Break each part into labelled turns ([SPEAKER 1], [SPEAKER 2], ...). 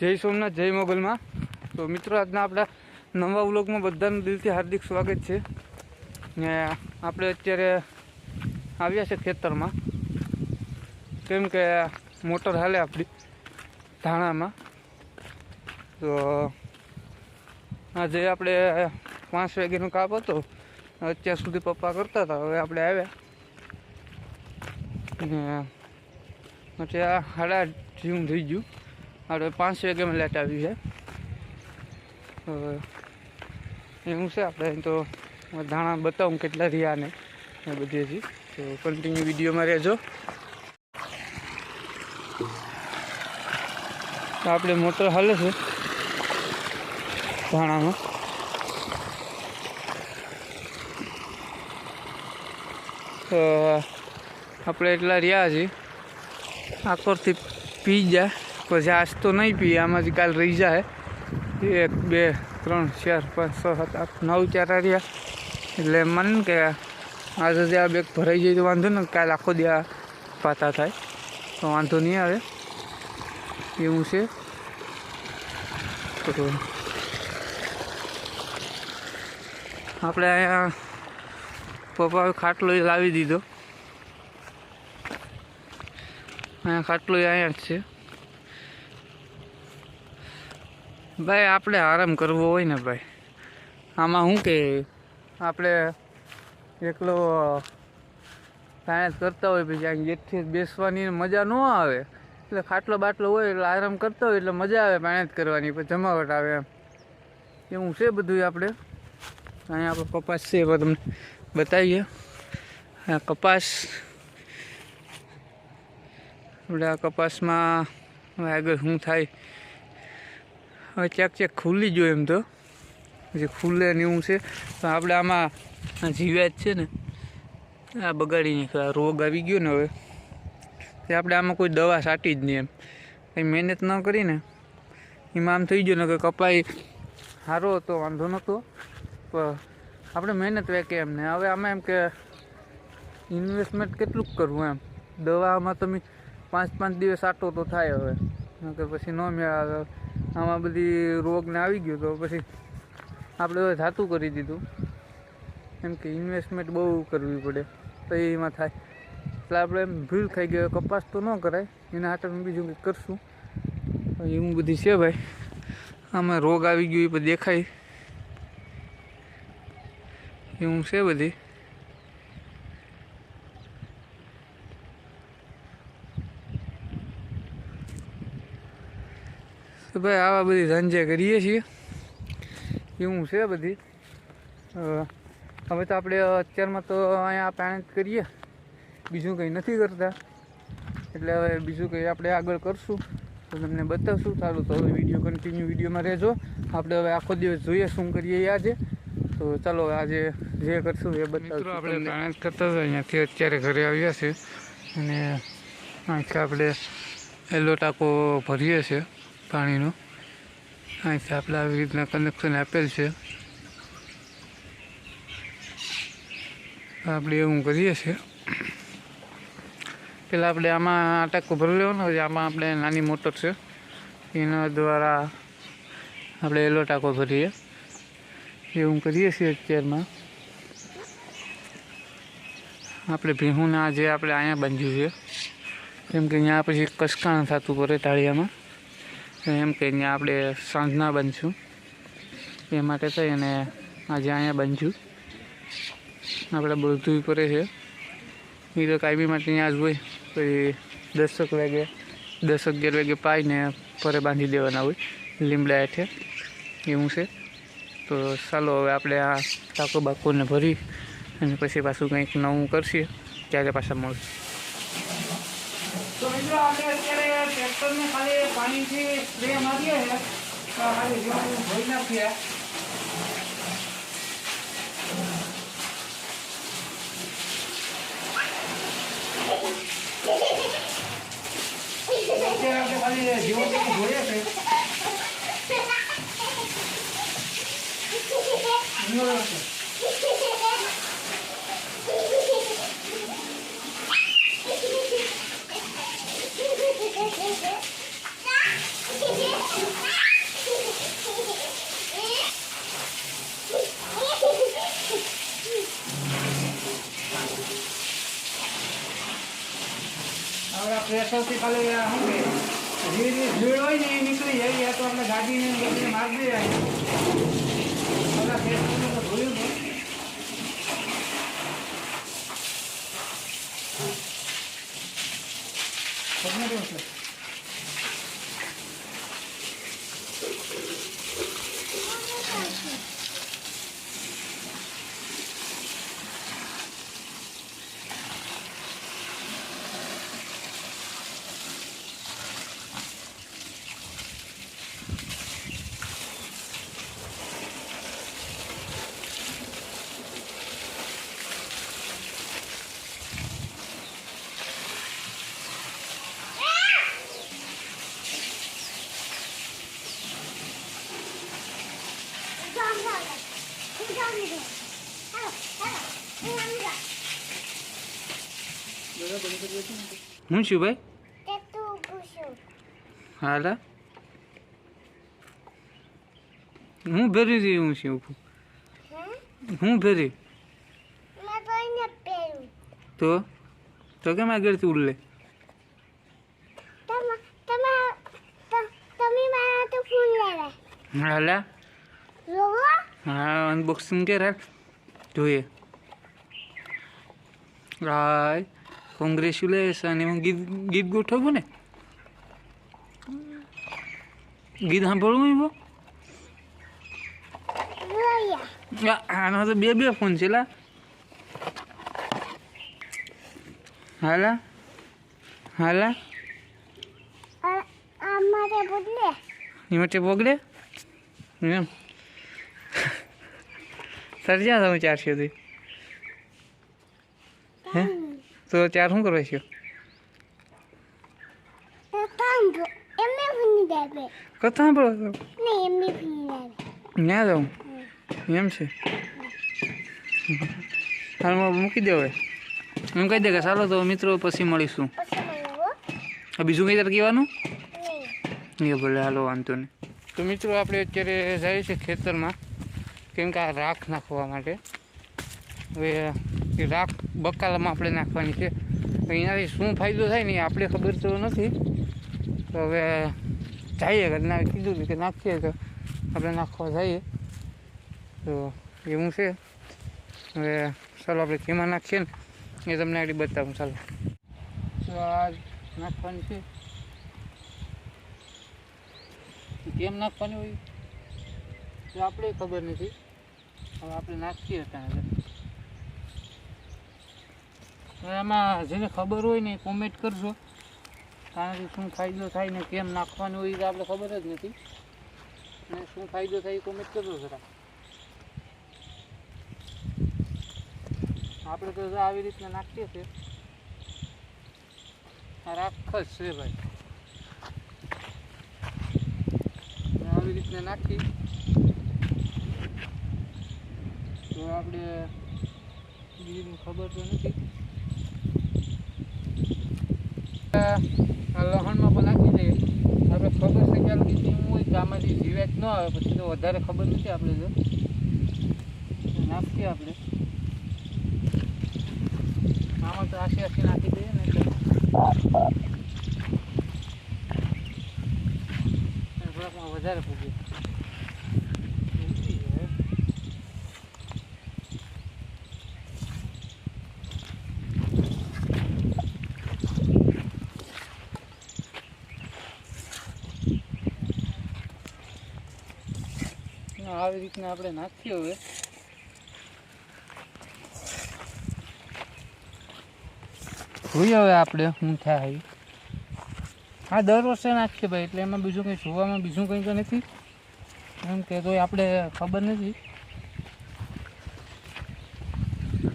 [SPEAKER 1] જય સોમનાથ, જય મોગલમાં. તો મિત્રો, આજના આપણા નવા વ્લોગમાં બધાનું દિલથી હાર્દિક સ્વાગત છે. ને આપણે અત્યારે આવ્યા છે ખેતરમાં. કેમ કે મોટર હાલે આપણી ધાણામાં. તો આજે આપણે પાંચ વાગ્યાનો કાપ હતો. અત્યાર સુધી પપ્પા કરતા હતા, હવે આપણે આવ્યા. ને પછી આ હાડા જેવું થઈ ગયું. આપણે પાંચ વાગ્યામાં લેટ આવી છે હવે એવું છે આપણે તો ધાણા બતાવું કેટલા રહ્યા ને એ બધી હજી તો કન્ટિન્યુ વિડીયોમાં રહેજો તો આપણે મોટર હાલે છે ધાણામાં તો આપણે એટલા રહ્યા છીએ આકોરથી પી જાય પછી આજ તો નહીં પીએ જ કાલ રહી જાય. એક, બે, ત્રણ, ચાર, પાંચ, છ, સાત, આઠ, નવ, ચાર રહ્યા એટલે મને કે આજે જે આ બેગ ભરાઈ જાય તો વાંધો ને, કાલ આખો દે પાતા થાય. તો વાંધો નહીં આવે. એવું છે. તો આપણે અહીંયા પપ્પાએ ખાટલો લાવી દીધો. અહીંયા ખાટલો અહીંયા જ છે. ભાઈ, આપણે આરામ કરવો હોય ને ભાઈ. આમાં શું કે, આપણે એકલો સાયન્સ કરતા હોય પછી અહીં જેટથી બેસવાની મજા ન આવે. એટલે ખાટલો બાટલો હોય એટલે આરામ કરતા હોય એટલે મજા આવે પાણી કરવાની, પછી જમાવટ આવે એમ. એવું છે બધું આપણે? અહીંયા આપણે કપાસ છે, એવા તમને બતાવીએ. આ કપાસ. આપણે આ કપાસમાં આગળ શું થાય? હવે ચેક ચેક ખુલ્લી જોઈએ એમ તો. જે ખુલ્લે ને એવું છે. તો આપણે આમાં જીવ્યા છે ને. આ બગાડી નાખ્યો. આ રોગ આવી ગયો ને હવે. તે આપણે આમાં કોઈ દવા છાંટી જ નહીં એમ. કંઈ મહેનત ન કરીને એમાં આમ થઈ ગયું ને કે કપાઈ સારો હતો, વાંધો નહોતો. પણ આપણે મહેનત વેકે એમ ને. હવે આમાં એમ કે ઇન્વેસ્ટમેન્ટ કેટલું કરવું એમ. દવામાં તમે પાંચ પાંચ દિવસ આટો તો થાય હવે. કે પછી ન મેળ આવે આમાં બધી રોગને આવી ગયો તો પછી આપણે હવે ધાતું કરી દીધું. એમ કે ઇન્વેસ્ટમેન્ટ બહુ કરવી પડે. તો એમાં થાય. એટલે આપણે એમ ભીલ થઈ ગયો કપાસ તો ન કરાય. એના હાથે બીજું કંઈક કરશું. એવું બધી છે ભાઈ. આમાં રોગ આવી ગયો એ બધું દેખાય. એવું છે બધી. તો ભાઈ આવા બધી ધંધે કરીએ છીએ. એવું છે બધી? હવે તો આપણે અત્યારમાં તો અહીંયા પાણી કરીએ. બીજું કંઈ નથી કરતા. એટલે હવે બીજું કંઈ આપણે આગળ કરશું. તો તમને બતાવશું. સારું તો હવે વીડિયો કન્ટિન્યુ વિડીયોમાં રહેજો. આપણે હવે આખો દિવસ જોઈએ શું કરીએ આજે. તો ચાલો આજે જે કરશું એ બતાવશું આપણે પાણી કરતા હતા. અહીંયાથી અત્યારે ઘરે આવ્યા છે. અને અહીંથી આપણે એલો ટાંકો ભરીએ છીએ. પાણીનો. અહીંથી આપણે આવી રીતના કનેક્શન આપેલ છે. આપણે એવું કરીએ છીએ. પેલા આપણે આમાં આ ટાંકો ભરી લેવાનો આમાં આપણે નાની મોટર છે. એના દ્વારા આપણે એલો ટાંકો ભરીએ. એવું કરીએ છીએ અત્યારમાં. આપણે ભીહુને જે આપણે અહીંયા બાંધ્યું છે, કેમ કે અહીંયા પછી કસકાણ થતું પડે તાળિયામાં. એમ કે અહીંયા આપણે સાંજના બનશું. એ માટે થઈ અને આજે અહીંયા બનશું. આપણે બધું કરે છે. એ તો કાયમી માટે ત્યાં જ હોય. પછી દસક વાગે દસ અગિયાર વાગે પાઈને પરે બાંધી દેવાના હોય, લીમડા હેઠે. એવું છે. તો ચાલો હવે આપણે આ ટાકો બાકોને ભરી અને પછી પાછું કંઈક નવું કરશે. ત્યારે પાછા મળશે. તો ને ખાલી પાણીથી સ્પ્રે મારીએ છે તો ખાલી જીવાણું ધોઈ નાખીએ. અત્યારે આપણે ખાલી જેવું તેવું ધોઈએ છે ખાલી આ શું કે ધીરે ધીરે ભીડ હોય ને એ નીકળી જાય, યા તો આપણે ગાડીને બધીને મારી દઈએ ખેતરને તો ભૂલ્યું ને. ખબર કેવું છે? હું છું ભાઈ? હાલા. હું ભેરી રહી હું છું હું ભેરી તો તો? કેમ આગળથી ઉલ્લે હાલા. હા અનબોક્સિંગ કે રાખ જોઈએ. હાય. કોંગ્રેચ્યુલેશન એમાં ગીત ગીત ગોઠવવું ને? ગીત સાંભળવું એવું? આનો તો બે બે ફોન છે લા. હાલા હાલા એમાં પગડે એમ. સર્જા તમે ચારશો થી હે તો ચાર શું કરવા છે? કથા
[SPEAKER 2] દેવે
[SPEAKER 1] ત્યાં જાઉં? એમ છે? હાલમાં મૂકી દે હવે એમ કહી દે કે ચાલો તો મિત્રો પછી મળીશું. બીજું કંઈ તારે કહેવાનું? એ ભલે હાલો વાંધો નહીં. તો મિત્રો આપણે અત્યારે જઈએ છીએ ખેતરમાં. કેમ કે આ રાખ નાખવા માટે. હવે એ રાખ, બકાલામાં આપણે નાખવાની છે. એનાથી શું ફાયદો થાય ને આપણે ખબર તો નથી. તો હવે જઈએ ઘરના કીધું હતું કે નાખીએ તો આપણે નાખવા જઈએ. તો એવું છે. હવે ચાલો આપણે કેમાં નાખીએ ને એ તમને આગળ બતાવું, ચાલો. તો આ નાખવાની છે. કેમ નાખવાની હોય તો આપણે ખબર નથી. હવે આપણે નાખીએ ત્યાં આમાં જેને ખબર હોય ને કોમેન્ટ કરજો. કારણ કે શું ફાયદો થાય ને કેમ નાખવાનું હોય તો આપણે ખબર જ નથી. અને શું ફાયદો થાય એ કોમેન્ટ કરજો જરા. આપણે તો આવી રીતના નાખીએ છીએ. રાખ જ છે ભાઈ. આવી રીતના નાખી. તો આપણે બીજી ખબર તો નથી. લહણમાં પણ નાખી દઈએ. આપણે ખબર છે કે આટલી ગામમાંથી હોય કે આમાંથી જીવ્યા જ ન આવે, પછી તો વધારે ખબર નથી આપણે જો. નાખીએ આપણે. આમાં તો આશી આશી નાખી દઈએ ને વધારે પૂગે આવી રીતના આપણે નાખીએ હવે. જોઈએ હવે આપણે શું થાય. હા, દર વર્ષે નાખીએ ભાઈ, એટલે એમાં બીજું કંઈ જોવામાં બીજું કંઈ તો નથી. એમ કે તો આપણે ખબર નથી.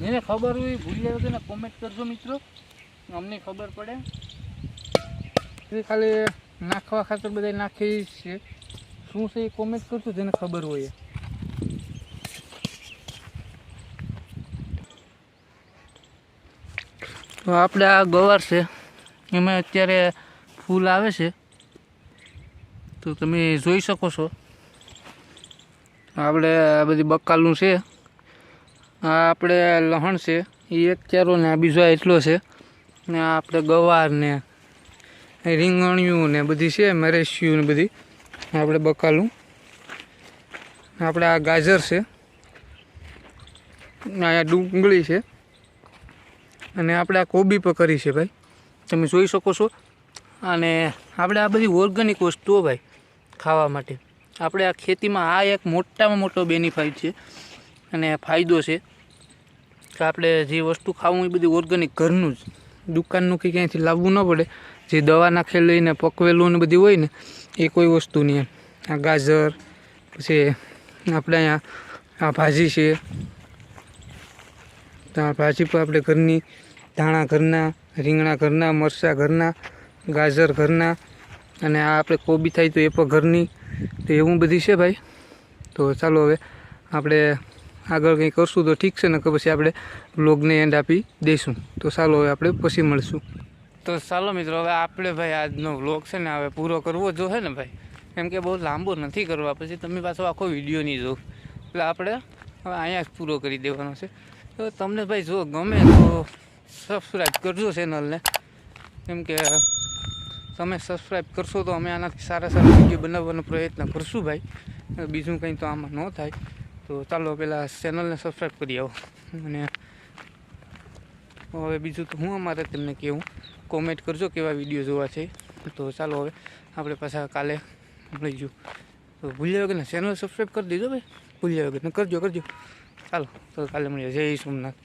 [SPEAKER 1] જેને ખબર હોય એ ભૂલી આવે તો કોમેન્ટ કરજો મિત્રો. અમને ખબર પડે. એ ખાલી નાખવા ખાતર બધા નાખી છે. શું છે એ કોમેન્ટ કરજો, જેને ખબર હોય તો આપણે આ ગવાર છે. એમાં અત્યારે ફૂલ આવે છે. તો તમે જોઈ શકો છો. આપણે આ બધી બક્કાલું છે. આ આપણે લહણ છે. એ એક ચારો ને આ બીજો એટલો છે. ને આ આપણે ગવાર ને રીંગણિયું ને બધી છે મરેશિયું ને બધી. આપણે બકાલું. આપણે આ ગાજર છે. અહીંયા ડુંગળી છે. અને આપણે આ કોબી પણ કરી છે ભાઈ. તમે જોઈ શકો છો. અને આપણે આ બધી ઓર્ગેનિક વસ્તુઓ ભાઈ ખાવા માટે. આપણે આ ખેતીમાં આ એક મોટામાં મોટો બેનિફિટ છે અને ફાયદો છે. કે આપણે જે વસ્તુ ખાવું એ બધી ઓર્ગેનિક ઘરનું જ. દુકાનનું કે ક્યાંયથી લાવવું ન પડે. જે દવા નાખેલી ને, પકવેલું ને બધી હોય ને, એ કોઈ વસ્તુ નહીં આ ગાજર, પછી આપણે અહીંયા આ ભાજી છે તો ભાજી પણ આપણે ઘરની ધાણા ઘરના, રીંગણા ઘરના, મરચાં ઘરના, ગાજર ઘરના અને આ આપણે કોબી થાય તો એ પણ ઘરની. તો એવું બધી છે ભાઈ. તો ચાલો હવે આપણે આગળ કંઈ કરશું તો ઠીક છે ને કે પછી આપણે બ્લોગને એન્ડ આપી દઈશું. તો ચાલો હવે આપણે પછી મળશું. તો ચાલો મિત્રો, હવે આપણે ભાઈ આજનો વ્લોગ છે ને હવે પૂરો કરવો જો હે ને ભાઈ. કેમ કે બહુ લાંબો નથી કરવા, પછી તમે પાછો આખો વીડિયો નહીં જોઉં એટલે આપણે હવે અહીંયા જ પૂરો કરી દેવાનો છે. તો તમને ભાઈ જો ગમે તો સબસ્ક્રાઈબ કરજો ચેનલને કેમ કે તમે સબસ્ક્રાઈબ કરશો તો અમે આનાથી સારા સારા વીડિયો બનાવવાનો પ્રયત્ન કરશું ભાઈ. બીજું કંઈ તો આમાં ન થાય. તો ચાલો પહેલાં ચેનલને સબસ્ક્રાઈબ કરી આવો. અને હવે બીજું તો હું અમારે તમને કહેવું કોમેન્ટ કરજો કેવા વીડિયો જોવા છે. તો ચાલો હવે આપણે પાછા કાલે મળીશું તો ભૂલ્યા વગરને ચેનલ સબસ્ક્રાઈબ કરી દીધો ભાઈ. ભૂલ્યા વગર ને કરજો કરજો. ચાલો તો કાલે મળીએ જય સોમનાથ.